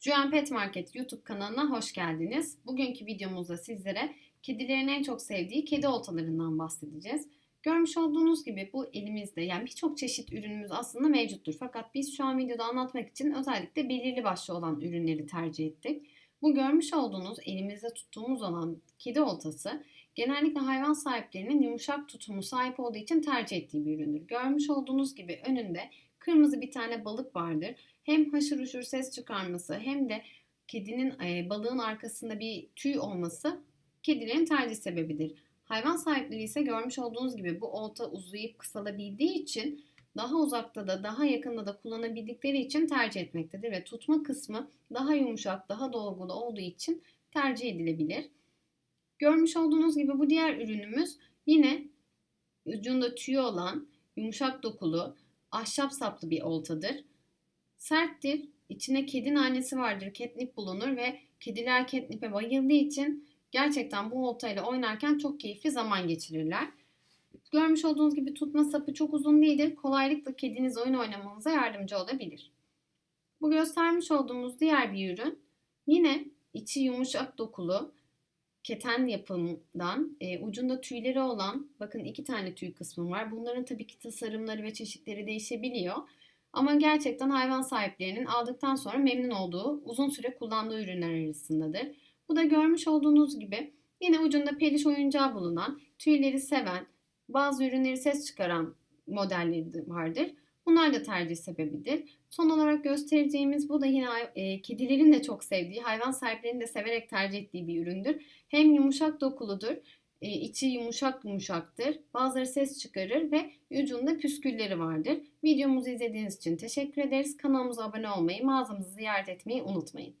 Juan Pet Market YouTube kanalına hoş geldiniz. Bugünkü videomuzda sizlere kedilerin en çok sevdiği kedi oltalarından bahsedeceğiz. Görmüş olduğunuz gibi bu elimizde yani birçok çeşit ürünümüz aslında mevcuttur. Fakat biz şu an videoda anlatmak için özellikle belirli başlı olan ürünleri tercih ettik. Bu görmüş olduğunuz elimizde tuttuğumuz olan kedi oltası genellikle hayvan sahiplerinin yumuşak tutumu sahip olduğu için tercih ettiği bir üründür. Görmüş olduğunuz gibi önünde kırmızı bir tane balık vardır. Hem haşır uşur ses çıkarması hem de kedinin e, balığın arkasında bir tüy olması kedilerin tercih sebebidir. Hayvan sahipleri ise görmüş olduğunuz gibi bu olta uzayıp kısalabildiği için daha uzakta da daha yakında da kullanabildikleri için tercih etmektedir ve tutma kısmı daha yumuşak, daha dolgulu olduğu için tercih edilebilir. Görmüş olduğunuz gibi bu diğer ürünümüz yine ucunda tüy olan yumuşak dokulu ahşap saplı bir oltadır. Serttir, içine kedi nanesi vardır, catnip bulunur ve kediler catnip'e bayıldığı için gerçekten bu oltayla oynarken çok keyifli zaman geçirirler. Görmüş olduğunuz gibi tutma sapı çok uzun değildir. Kolaylıkla kediniz oyun oynamanıza yardımcı olabilir. Bu göstermiş olduğumuz diğer bir ürün yine içi yumuşak dokulu, keten yapımından e, ucunda tüyleri olan bakın iki tane tüy kısmı var. Bunların tabii ki tasarımları ve çeşitleri değişebiliyor. Ama gerçekten hayvan sahiplerinin aldıktan sonra memnun olduğu, uzun süre kullandığı ürünler arasındadır. Bu da görmüş olduğunuz gibi yine ucunda peliş oyuncağı bulunan, tüyleri seven, bazı ürünleri ses çıkaran modelleri de vardır. Bunlar da tercih sebebidir. Son olarak göstereceğimiz bu da yine e, kedilerin de çok sevdiği, hayvan sahiplerinin de severek tercih ettiği bir üründür. Hem yumuşak dokuludur, e, içi yumuşak yumuşaktır. Bazıları ses çıkarır ve ucunda püskülleri vardır. Videomuzu izlediğiniz için teşekkür ederiz. Kanalımıza abone olmayı, mağazamızı ziyaret etmeyi unutmayın.